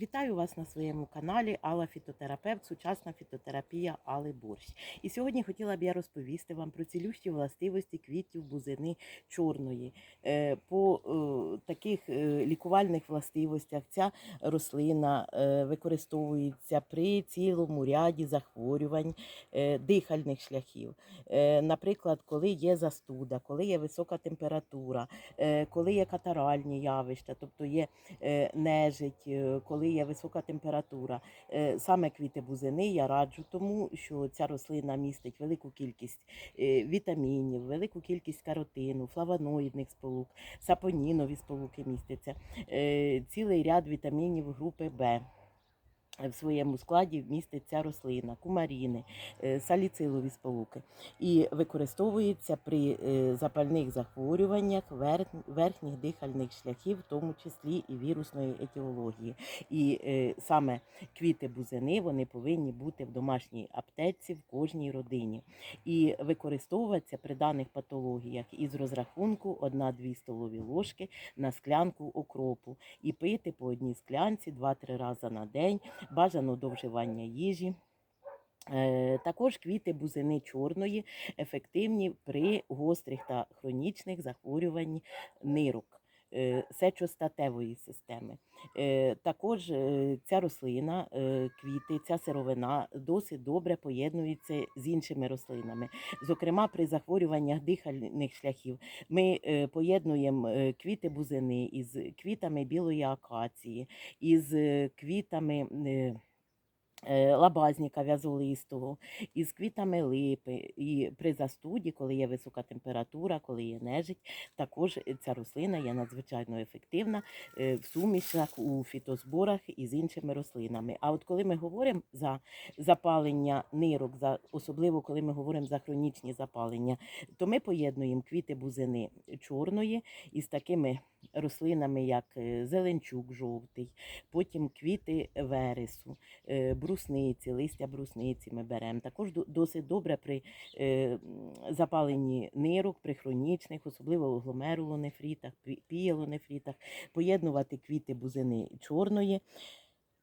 Вітаю вас на своєму каналі Алла Фітотерапевт, сучасна фітотерапія Али Борщ. І сьогодні хотіла б я розповісти вам про цілющі властивості квітів бузини чорної. Е, По е, таких е, лікувальних властивостях ця рослина використовується при цілому ряді захворювань дихальних шляхів. Наприклад, коли є застуда, коли є висока температура, коли є катаральні явища, тобто є нежить, е, є висока температура. Е, Саме квіти бузини я раджу тому, що ця рослина містить велику кількість е, вітамінів, велику кількість каротину, флавоноїдних сполук, сапонінові сполуки містяться, е, цілий ряд вітамінів групи Б. В своєму складі містить ця рослина, кумаріни, е, саліцилові сполуки і використовується при е, запальних захворюваннях верх- верхніх дихальних шляхів, в тому числі і вірусної етіології. І е, саме квіти бузини вони повинні бути в домашній аптеці в кожній родині. І використовуватися при даних патологіях із розрахунку 1-2 столові ложки на склянку окропу і пити по одній склянці 2-3 рази на день, бажано до вживання їжі. Е, Також квіти бузини чорної ефективні при гострих та хронічних захворюванні нирок. Е, Сечостатевої системи. Е, Також е, ця рослина, квіти, ця сировина досить добре поєднується з іншими рослинами. Зокрема, при захворюваннях дихальних шляхів ми поєднуємо квіти бузини із квітами білої акації, із квітами. Е, е, Лабазніка в'язолистого, із квітами липи. І при застуді, коли є висока температура, коли є нежить, також ця рослина є надзвичайно ефективна е, в сумішах, у фітозборах і з іншими рослинами. А от коли ми говоримо за запалення нирок, за, особливо коли ми говоримо за хронічні запалення, то ми поєднуємо квіти бузини чорної із такими рослинами, як е, зеленчук жовтий, потім квіти вересу, е, брусниці, листя брусниці ми беремо. Також досить добре при е, запаленні нирок, при хронічних, особливо у гломерулонефрітах, піелонефрітах, поєднувати квіти бузини чорної.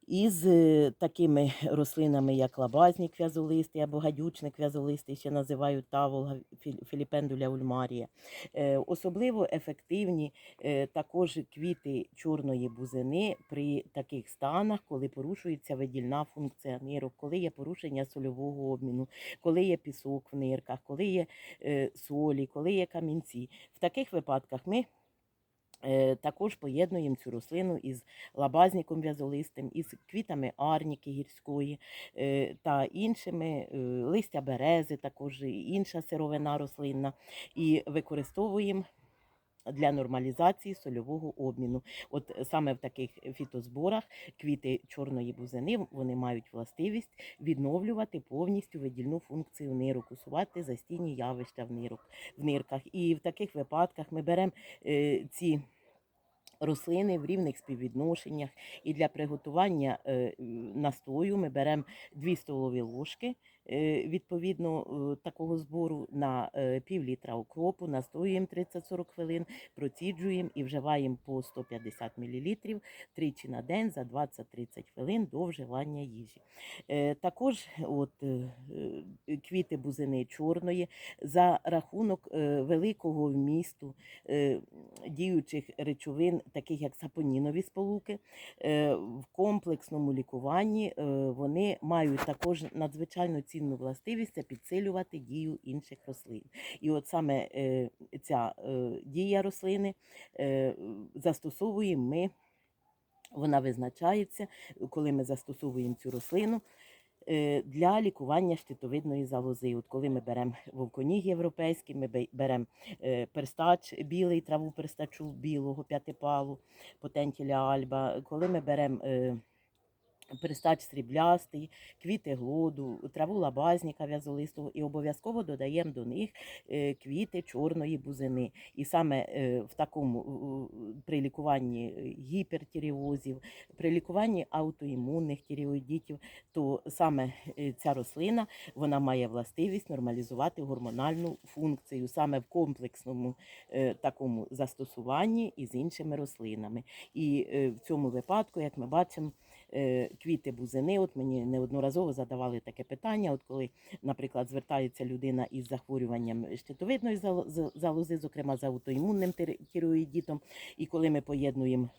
Із е, такими рослинами, як лабазнік в'язолистий або гадючник в'язолистий, ще називають таволга фі- філіпендуля ульмарія. Е, Особливо ефективні е, також квіти чорної бузини при таких станах, коли порушується видільна функція нирок, коли є порушення сольового обміну, коли є пісок в нирках, коли є солі, коли є камінці. В таких випадках ми Також поєднуємо цю рослину із лабазніком в'язолистим, із квітами арніки гірської е, та іншими е, листя берези, також інша сировина рослинна, і використовуємо. Для нормалізації сольового обміну, от саме в таких фітозборах квіти чорної бузини вони мають властивість відновлювати повністю видільну функцію нирок, усувати застійні явища в нирок в нирках. І в таких випадках ми беремо е, ці рослини в рівних співвідношеннях. І для приготування е, настою ми беремо 2 столові ложки е, відповідно е, такого збору на е, пів літра окропу, настоюємо 30-40 хвилин, проціджуємо і вживаємо по 150 мл тричі на день за 20-30 хвилин до вживання їжі. Також от, квіти бузини чорної за рахунок великого вмісту діючих речовин, таких як сапонінові сполуки, е, в комплексному лікуванні е, вони мають також надзвичайно цінну властивість підсилювати дію інших рослин. І от саме е, ця дія рослини застосовуємо ми. Вона визначається, коли ми застосовуємо цю рослину для лікування щитовидної залози. От коли ми беремо вовконіг європейський, ми бе- беремо е, перстач білий, траву перстачу білого, п'ятипалу, потентіля альба, коли ми беремо е, перестач сріблястий, квіти глоду, траву лабазніка в'язолистого і обов'язково додаємо до них е, квіти чорної бузини. І саме е, в такому при лікуванні е, гіпертіріозів, при лікуванні аутоімунних тіріоїдітів, то саме ця рослина вона має властивість нормалізувати гормональну функцію саме в комплексному такому застосуванні із іншими рослинами. І в цьому випадку, як ми бачимо, квіти бузини. От мені неодноразово задавали таке питання. От коли, наприклад, звертається людина із захворюванням щитовидної зал- залози, зокрема за аутоімунним тир- і коли ми поєднуємо,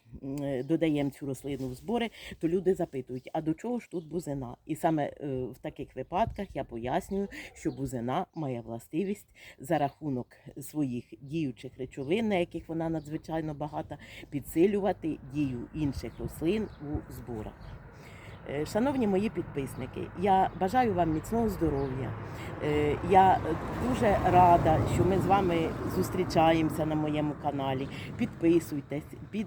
е, додаємо цю рослину в збори, то люди запитують, а до чого ж тут бузина? І саме е, в таких випадках я пояснюю, що бузина має властивість за рахунок своїх діючих речовин, на яких вона надзвичайно багата, підсилювати дію інших рослин у зборах. Е, Шановні мої підписники, я бажаю вам міцного здоров'я. Е, Я е, дуже рада, що ми з вами зустрічаємося на моєму каналі. Підписуйтесь під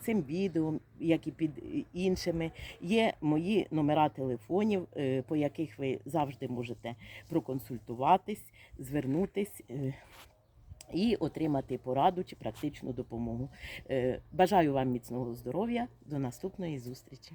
цим відео, як і під іншими. Є мої номера телефонів, по яких ви завжди можете проконсультуватись, звернутись. І отримати пораду чи практичну допомогу. Бажаю вам міцного здоров'я. До наступної зустрічі.